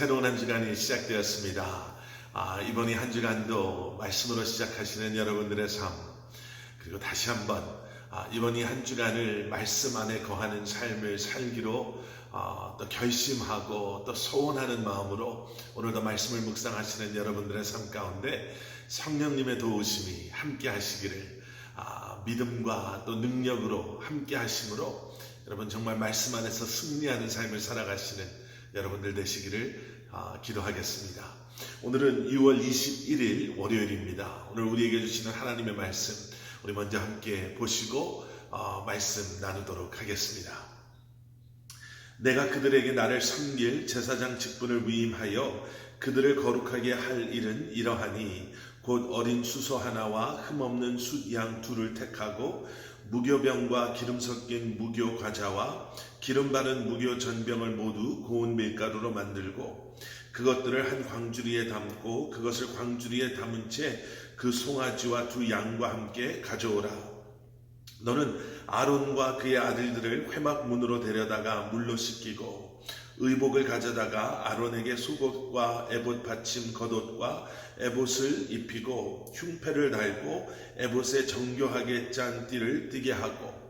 새로운 한 주간이 시작되었습니다. 아, 이번 이 한 주간도 말씀으로 시작하시는 여러분들의 삶, 그리고 다시 한번 아, 이번 이 한 주간을 말씀 안에 거하는 삶을 살기로 아, 또 결심하고 또 소원하는 마음으로 오늘도 말씀을 묵상하시는 여러분들의 삶 가운데 성령님의 도우심이 함께 하시기를 아, 믿음과 또 능력으로 함께 하심으로 여러분 정말 말씀 안에서 승리하는 삶을 살아가시는 여러분들 되시기를 아, 기도하겠습니다. 오늘은 2월 21일 월요일입니다. 오늘 우리에게 주시는 하나님의 말씀 우리 먼저 함께 보시고 어, 말씀 나누도록 하겠습니다. 내가 그들에게 나를 섬길 제사장 직분을 위임하여 그들을 거룩하게 할 일은 이러하니 곧 어린 수소 하나와 흠없는 숫양 둘을 택하고 무교병과 기름 섞인 무교 과자와 기름 바른 무교 전병을 모두 고운 밀가루로 만들고 그것들을 한 광주리에 담고 그것을 광주리에 담은 채 그 송아지와 두 양과 함께 가져오라. 너는 아론과 그의 아들들을 회막 문으로 데려다가 물로 씻기고 의복을 가져다가 아론에게 속옷과 에봇 받침 겉옷과 에봇을 입히고 흉패를 달고 에봇에 정교하게 짠 띠를 띠게 하고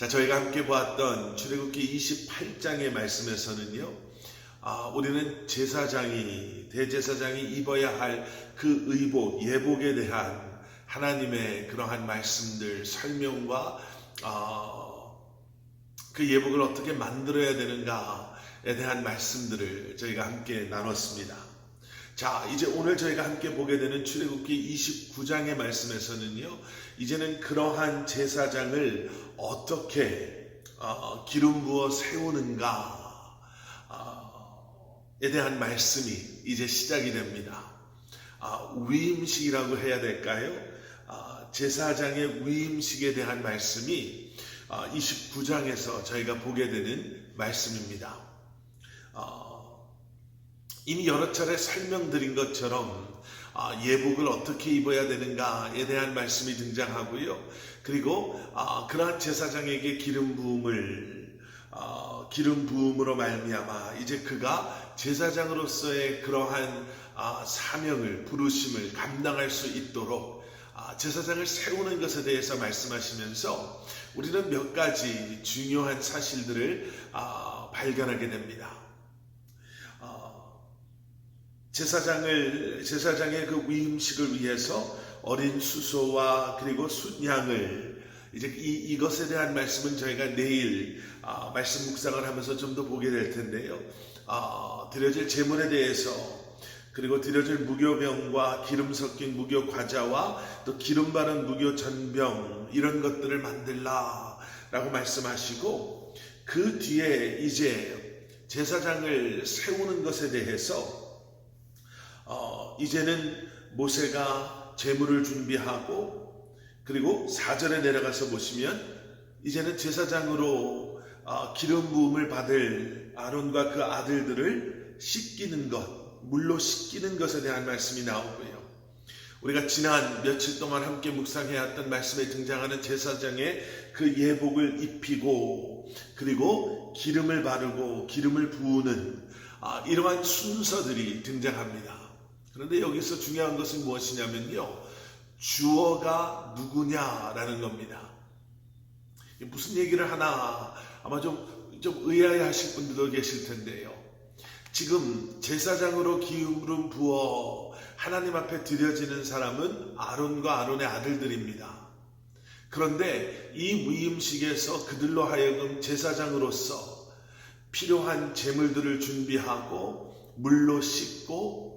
자, 저희가 함께 보았던 출애굽기 28장의 말씀에서는요. 아, 우리는 제사장이 대제사장이 입어야 할 그 의복, 예복에 대한 하나님의 그러한 말씀들 설명과 어, 그 예복을 어떻게 만들어야 되는가에 대한 말씀들을 저희가 함께 나눴습니다. 자, 이제 오늘 저희가 함께 보게 되는 출애굽기 29장의 말씀에서는요. 이제는 그러한 제사장을 어떻게 어, 기름 부어 세우는가에 대한 말씀이 이제 시작이 됩니다. 아, 위임식이라고 해야 될까요? 아, 제사장의 위임식에 대한 말씀이 아, 29장에서 저희가 보게 되는 말씀입니다. 어, 이미 여러 차례 설명드린 것처럼 아, 예복을 어떻게 입어야 되는가에 대한 말씀이 등장하고요. 그리고 아, 그러한 제사장에게 기름 부음을 어, 기름 부음으로 말미암아 이제 그가 제사장으로서의 그러한 아, 사명을 부르심을 감당할 수 있도록 아, 제사장을 세우는 것에 대해서 말씀하시면서 우리는 몇 가지 중요한 사실들을 아, 발견하게 됩니다. 어, 제사장을 제사장의 그 위임식을 위해서 어린 수소와 그리고 숫양을 이제 이, 이것에 대한 말씀은 저희가 내일 아, 말씀 묵상을 하면서 좀 더 보게 될 텐데요. 아, 드려질 제물에 대해서 그리고 드려질 무교병과 기름 섞인 무교 과자와 또 기름 바른 무교 전병 이런 것들을 만들라라고 말씀하시고 그 뒤에 이제 제사장을 세우는 것에 대해서 어, 이제는 모세가 제물을 준비하고 그리고 사절에 내려가서 보시면 이제는 제사장으로 어, 기름 부음을 받을 아론과 그 아들들을 씻기는 것 물로 씻기는 것에 대한 말씀이 나오고요. 우리가 지난 며칠 동안 함께 묵상해왔던 말씀에 등장하는 제사장의 그 예복을 입히고 그리고 기름을 바르고 기름을 부으는 아, 이러한 순서들이 등장합니다. 그런데 여기서 중요한 것은 무엇이냐면요. 주어가 누구냐라는 겁니다. 무슨 얘기를 하나 아마 좀, 좀 의아해 하실 분들도 계실 텐데요. 지금 제사장으로 기름 부어 하나님 앞에 드려지는 사람은 아론과 아론의 아들들입니다. 그런데 이 위임식에서 그들로 하여금 제사장으로서 필요한 제물들을 준비하고 물로 씻고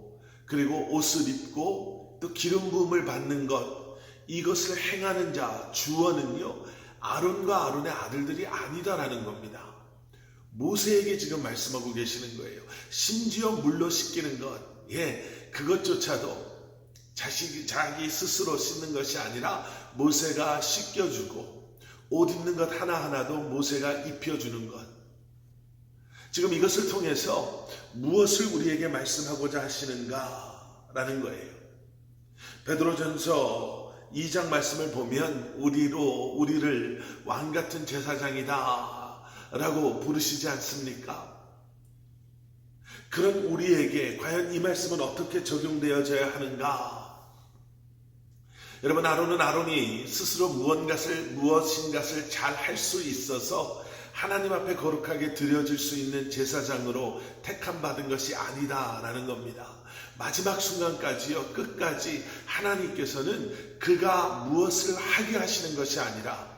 그리고 옷을 입고 또 기름 부음을 받는 것 이것을 행하는 자 주어는요 아론과 아론의 아들들이 아니다라는 겁니다. 모세에게 지금 말씀하고 계시는 거예요. 심지어 물로 씻기는 것. 예, 그것조차도 자식이 자기 스스로 씻는 것이 아니라 모세가 씻겨주고 옷 입는 것 하나 하나도 모세가 입혀주는 것. 지금 이것을 통해서 무엇을 우리에게 말씀하고자 하시는가라는 거예요. 베드로전서 2장 말씀을 보면 우리로 우리를 왕 같은 제사장이다라고 부르시지 않습니까? 그런 우리에게 과연 이 말씀은 어떻게 적용되어져야 하는가? 여러분 아론은 아론이 스스로 무언가를 무엇인가를 잘 할 수 있어서 하나님 앞에 거룩하게 드려질 수 있는 제사장으로 택함 받은 것이 아니다라는 겁니다. 마지막 순간까지요 끝까지 하나님께서는 그가 무엇을 하게 하시는 것이 아니라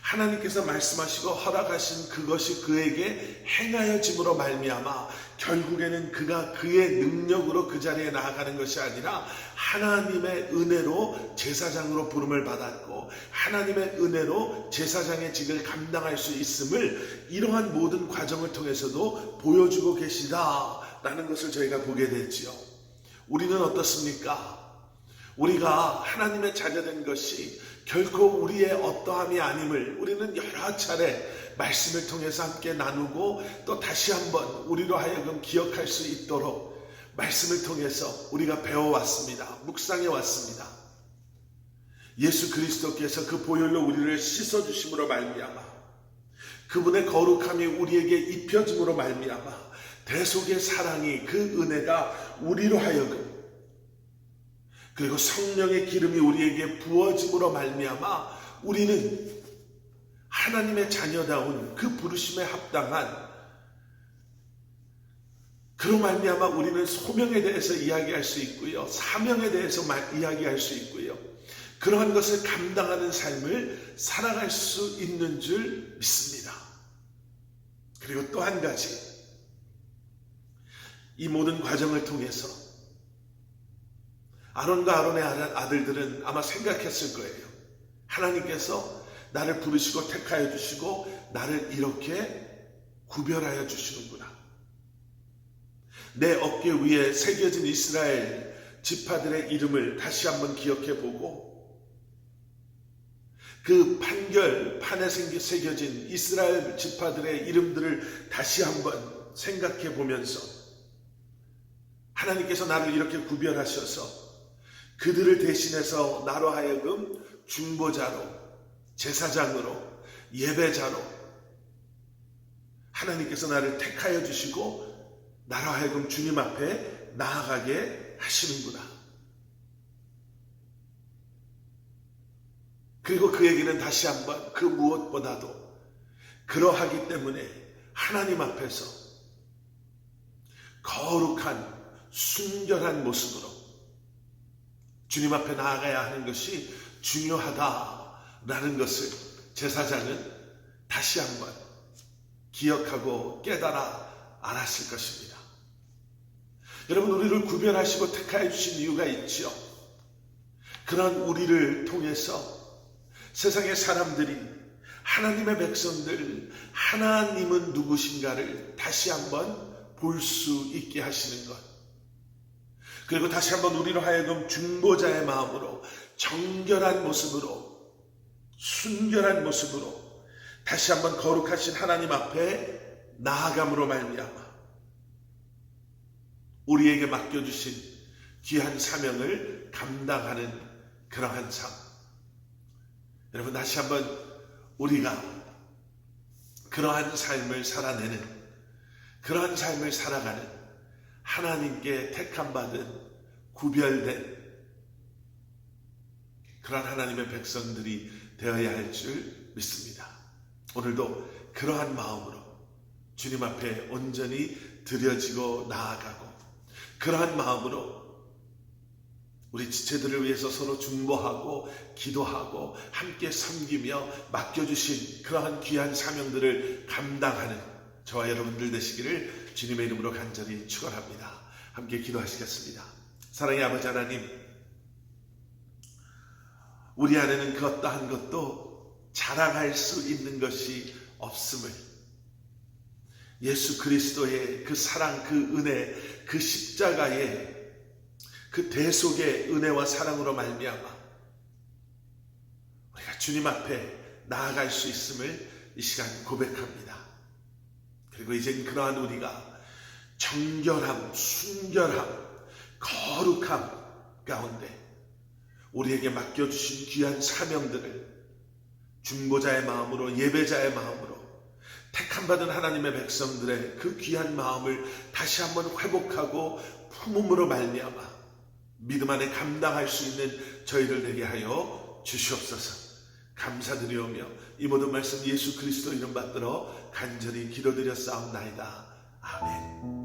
하나님께서 말씀하시고 허락하신 그것이 그에게 행하여짐으로 말미암아 결국에는 그가 그의 능력으로 그 자리에 나아가는 것이 아니라 하나님의 은혜로 제사장으로 부름을 받았고 하나님의 은혜로 제사장의 직을 감당할 수 있음을 이러한 모든 과정을 통해서도 보여주고 계시다라는 것을 저희가 보게 되지요. 우리는 어떻습니까? 우리가 하나님의 자녀된 것이 결코 우리의 어떠함이 아님을 우리는 여러 차례 말씀을 통해서 함께 나누고 또 다시 한번 우리로 하여금 기억할 수 있도록 말씀을 통해서 우리가 배워왔습니다. 묵상해 왔습니다. 예수 그리스도께서 그 보혈로 우리를 씻어 주심으로 말미암아 그분의 거룩함이 우리에게 입혀짐으로 말미암아 대속의 사랑이 그 은혜가 우리로 하여금 그리고 성령의 기름이 우리에게 부어짐으로 말미암아 우리는 하나님의 자녀다운 그 부르심에 합당한 그로 말미암아 우리는 소명에 대해서 이야기할 수 있고요. 사명에 대해서 이야기할 수 있고요. 그러한 것을 감당하는 삶을 살아갈 수 있는 줄 믿습니다. 그리고 또 한 가지 이 모든 과정을 통해서 아론과 아론의 아들들은 아마 생각했을 거예요. 하나님께서 나를 부르시고 택하여 주시고 나를 이렇게 구별하여 주시는구나. 내 어깨 위에 새겨진 이스라엘 지파들의 이름을 다시 한번 기억해 보고 그 판결 판에 새겨진 이스라엘 지파들의 이름들을 다시 한번 생각해 보면서 하나님께서 나를 이렇게 구별하셔서 그들을 대신해서 나로 하여금 중보자로 제사장으로 예배자로 하나님께서 나를 택하여 주시고 나로 하여금 주님 앞에 나아가게 하시는구나. 그리고 그에게는 다시 한번 그 무엇보다도 그러하기 때문에 하나님 앞에서 거룩한 순결한 모습으로 주님 앞에 나아가야 하는 것이 중요하다라는 것을 제사장은 다시 한번 기억하고 깨달아 알았을 것입니다. 여러분 우리를 구별하시고 택하여 주신 이유가 있지요. 그런 우리를 통해서 세상의 사람들이 하나님의 백성들 하나님은 누구신가를 다시 한번 볼 수 있게 하시는 것. 그리고 다시 한번 우리로 하여금 중보자의 마음으로 정결한 모습으로 순결한 모습으로 다시 한번 거룩하신 하나님 앞에 나아감으로 말미암아 우리에게 맡겨주신 귀한 사명을 감당하는 그러한 삶. 여러분 다시 한번 우리가 그러한 삶을 살아내는 그러한 삶을 살아가는 하나님께 택함 받은 구별된 그러한 하나님의 백성들이 되어야 할 줄 믿습니다. 오늘도 그러한 마음으로 주님 앞에 온전히 드려지고 나아가고 그러한 마음으로 우리 지체들을 위해서 서로 중보하고 기도하고 함께 섬기며 맡겨주신 그러한 귀한 사명들을 감당하는 저와 여러분들 되시기를 주님의 이름으로 간절히 축원합니다. 함께 기도하시겠습니다. 사랑의 아버지 하나님, 우리 안에는 그 어떠한 것도 자랑할 수 있는 것이 없음을 예수 그리스도의 그 사랑, 그 은혜, 그 십자가에 그 대속의 은혜와 사랑으로 말미암아 우리가 주님 앞에 나아갈 수 있음을 이 시간 고백합니다. 그리고 이젠 그러한 우리가 정결함, 순결함, 거룩함 가운데 우리에게 맡겨주신 귀한 사명들을 중보자의 마음으로 예배자의 마음으로 택함받은 하나님의 백성들의 그 귀한 마음을 다시 한번 회복하고 품음으로 말미암아 믿음 안에 감당할 수 있는 저희들 되게 하여 주시옵소서. 감사드리오며 이 모든 말씀 예수 그리스도 이름 받들어 간절히 기도드려 싸움나이다. 아멘.